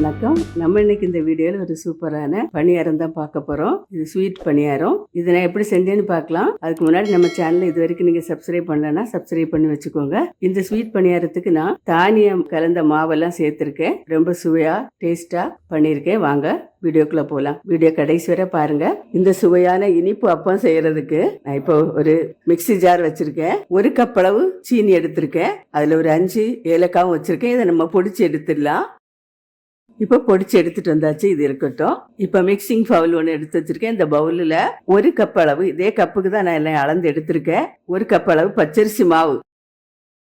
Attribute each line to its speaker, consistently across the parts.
Speaker 1: வணக்கம். நம்ம இன்னைக்கு இந்த வீடியோல ஒரு சூப்பரான பணியாரம் தான் பார்க்க போறோம். இது ஸ்வீட் பணியாரம். இதை நான் எப்படி செஞ்சேன்னு பார்க்கலாம். அதுக்கு முன்னாடி நம்ம சேனல் இது வரைக்கும் நீங்க சப்ஸ்கிரைப் பண்ணலன்னா சப்ஸ்கிரைப் பண்ணி வச்சுக்கோங்க. இந்த ஸ்வீட் பணியாரத்துக்கு நான் தானியம் கலந்த மாவெல்லாம் சேர்த்திருக்கேன். ரொம்ப சுவையா டேஸ்டா பண்ணியிருக்கேன். வாங்க வீடியோக்குள்ள போகலாம் வீடியோ கடைசி வரை பாருங்க. இந்த சுவையான இனிப்பு அப்பம் செய்யறதுக்கு நான் இப்போ ஒரு மிக்ஸி ஜார் வச்சிருக்கேன். ஒரு கப் அளவு சீனி எடுத்திருக்கேன். அதுல ஒரு அஞ்சு ஏலக்காவும் வச்சிருக்கேன். இதை நம்ம பொடிச்சு எடுத்துடலாம். இப்போ பொடிச்சு எடுத்துட்டு வந்தாச்சு இது இருக்கட்டும். இப்போ மிக்சிங் பவுல் ஒன்று எடுத்து வச்சிருக்கேன். இந்த பவுலில் ஒரு கப் அளவு இதே கப்புக்கு தான் நான் எல்லாம் அளந்து எடுத்திருக்கேன். ஒரு கப் அளவு பச்சரிசி மாவு.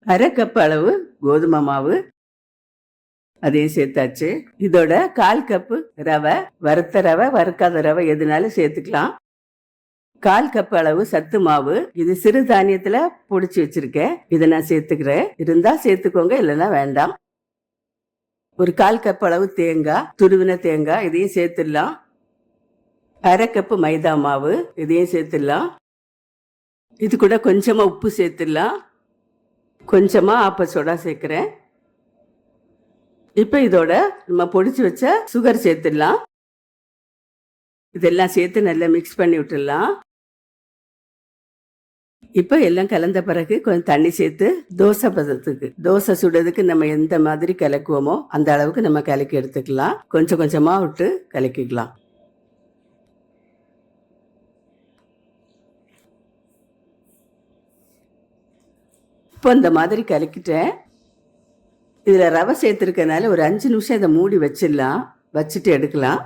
Speaker 1: அரை கப் அளவு கோதுமை மாவு. அதையும் சேர்த்தாச்சு. இதோட கால் கப்பு ரவை வறுத்த ரவை வறுக்காத ரவை எதுனாலும் சேர்த்துக்கலாம். கால் கப் அளவு சத்து மாவு. இது சிறு தானியத்துல பொடிச்சு வச்சிருக்கேன். இதை நான் சேர்த்துக்கிறேன். இருந்தா சேர்த்துக்கோங்க இல்லைன்னா வேண்டாம். ஒரு கால் கப் அளவு தேங்காய் துருவின தேங்காய் இதையும் சேர்த்துடலாம். அரை கப்பு மைதா மாவு இதையும் சேர்த்துடலாம். இது கூட கொஞ்சமாக உப்பு சேர்த்துடலாம். கொஞ்சமாக ஆப்ப சோடா சேர்க்குறேன். இப்போ இதோட நம்ம பொடிச்சு வச்ச சுகர் சேர்த்துடலாம். இதெல்லாம் சேர்த்து நல்லா மிக்ஸ் பண்ணி விட்டுடலாம். இப்போ எல்லாம் கலந்த பிறகு கொஞ்சம் தண்ணி சேர்த்து தோசை பதத்துக்கு. தோசை சுடுறதுக்கு நம்ம எந்த மாதிரி கலக்குவோமோ அந்த அளவுக்கு நம்ம கலக்கி எடுத்துக்கலாம். கொஞ்சம் கொஞ்சமா விட்டு கலக்கிக்கலாம். இப்போ இந்த மாதிரி கலக்கிட்டேன். இதில் ரவை சேர்த்துருக்கனால ஒரு அஞ்சு நிமிஷம் இதை மூடி வச்சிடலாம். வச்சுட்டு எடுக்கலாம்.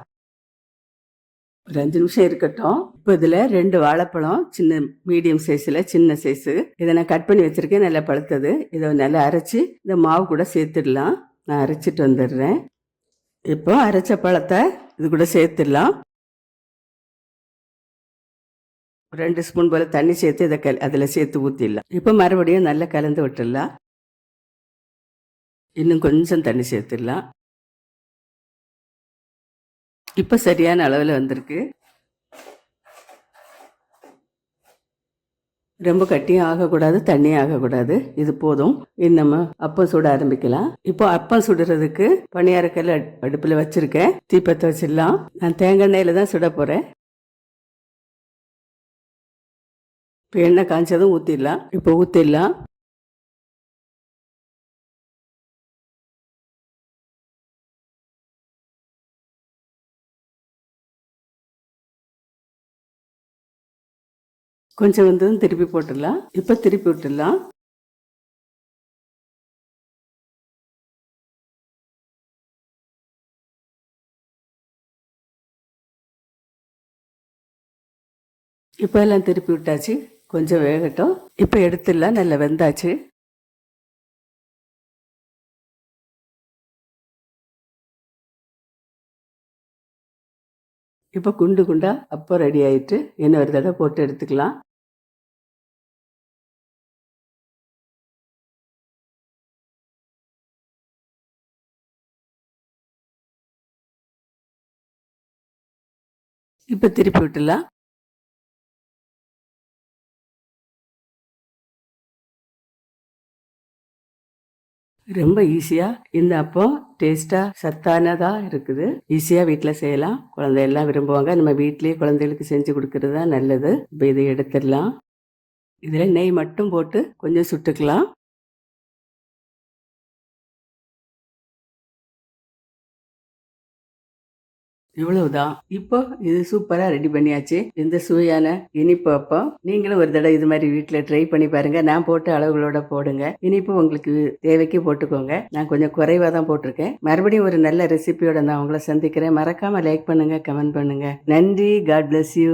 Speaker 1: ஒரு அஞ்சு நிமிஷம் இருக்கட்டும். இப்போ இதில் ரெண்டு வாழைப்பழம் சின்ன மீடியம் சைஸில் சின்ன சைஸு இதை நான் கட் பண்ணி வச்சுருக்கேன். நல்லா பழுத்தது. இதை நல்லா அரைச்சி இந்த மாவு கூட சேர்த்துடலாம். நான் அரைச்சிட்டு வந்துடுறேன். இப்போ அரைச்ச பழத்தை இது கூட சேர்த்துடலாம். ரெண்டு ஸ்பூன் போல் தண்ணி சேர்த்து இதை கல் அதில் சேர்த்து ஊற்றிடலாம் இப்போ மறுபடியும் நல்லா கலந்து விட்டுடலாம். இன்னும் கொஞ்சம் தண்ணி சேர்த்துடலாம். இப்போ சரியான அளவில் வந்திருக்கு. ரொம்ப கட்டியும் ஆகக்கூடாது தண்ணியும் ஆகக்கூடாது. இது போதும். இது நம்ம அப்பம் சுட ஆரம்பிக்கலாம். இப்போ அப்பம் சுடுறதுக்கு பணியாரக்கல் அடுப்பில் வச்சிருக்கேன். தீப்பத்தை வச்சிடலாம். நான் தேங்காய் எண்ணெயில் தான் சுட போகிறேன் இப்போ எண்ணெய் காய்ச்சதும் ஊற்றிடலாம் இப்போ ஊற்றிடலாம் கொஞ்சம் வந்ததும் திருப்பி போட்டுடலாம். இப்போ திருப்பி விட்டுடலாம். இப்போ எல்லாம் திருப்பி விட்டாச்சு. கொஞ்சம் வேகட்டும். இப்போ எடுத்துடலாம். நல்லா வெந்தாச்சு. இப்போ குண்டு குண்டா அப்போ ரெடி ஆயிட்டு இன்னொரு தடவை போட்டு எடுத்துக்கலாம். இப்போ திருப்பி விட்டுலாம் ரொம்ப ஈஸியாக இந்த அப்பம் டேஸ்ட்டாக சத்தானதாக இருக்குது? ஈஸியாக வீட்டில் செய்யலாம். குழந்தை எல்லாம் விரும்புவாங்க. நம்ம வீட்டிலேயே குழந்தைகளுக்கு செஞ்சு கொடுக்கறது தான் நல்லது. இப்போ இதை எடுத்துடலாம். இதில் நெய் மட்டும் போட்டு கொஞ்சம் சுட்டுக்கலாம். இவ்வளவுதான். இப்போ இது சூப்பரா ரெடி பண்ணியாச்சு. இந்த சுவையான இனிப்பு அப்போ. நீங்களும் ஒரு தடவை இது மாதிரி வீட்டில் ட்ரை பண்ணி பாருங்க. நான் போட்ட அளவுகளோட போடுங்க. இனிப்பு உங்களுக்கு தேவைக்கு போட்டுக்கோங்க. நான் கொஞ்சம் குறைவாக தான் போட்டிருக்கேன். மறுபடியும் ஒரு நல்ல ரெசிபியோட நான் உங்களை சந்திக்கிறேன். மறக்காம லைக் பண்ணுங்க கமெண்ட் பண்ணுங்க. நன்றி. God bless you